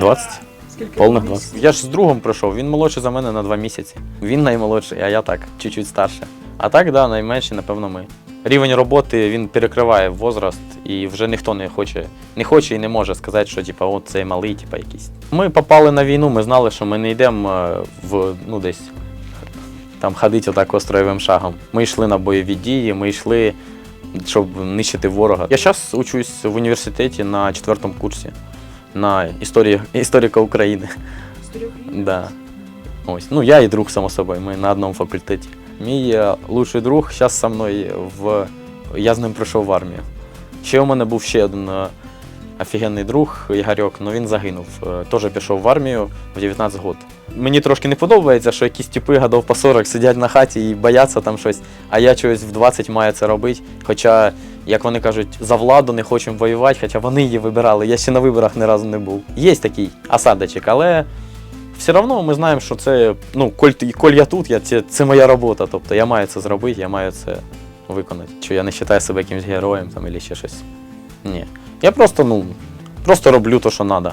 20. Скільки Повних років? 20. Я ж з другом пройшов, він молодший за мене на два місяці. Він наймолодший, а я так, чуть-чуть старше. А так, да, найменші, напевно, ми. Рівень роботи він перекриває возраст, і вже ніхто не хоче, не хоче і не може сказати, що типа, от цей малий, типа якийсь. Ми попали на війну, ми знали, що ми не йдемо е, в ну десь там ходити отак остроєвим шагом. Ми йшли на бойові дії, ми йшли, щоб нищити ворога. Я зараз учусь в університеті на четвертому курсі на історії історика України. Історія України? Да. Ось. Ну, я і друг, само собою, ми на одному факультеті. Мій е, лучший друг зараз зі мною в. Я з ним прийшов в армію. Ще у мене був ще один е, офігенний друг Ігорьок, але він загинув. Е, Теж пішов в армію в 19 років. Мені трошки не подобається, що якісь типи годов по 40 сидять на хаті і бояться там щось, а я чогось в 20 маю це робити. Хоча, як вони кажуть, за владу не хочемо воювати, хоча вони її вибирали. Я ще на виборах ні разу не був. Є такий осадочок, але все одно ми знаємо, що це, ну, коль, коль я тут, я, це, це моя робота. Тобто я маю це зробити, я маю це виконати. Чи я не вважаю себе якимось героєм там, або ще щось. Ні. Я просто, ну, просто роблю те, що треба.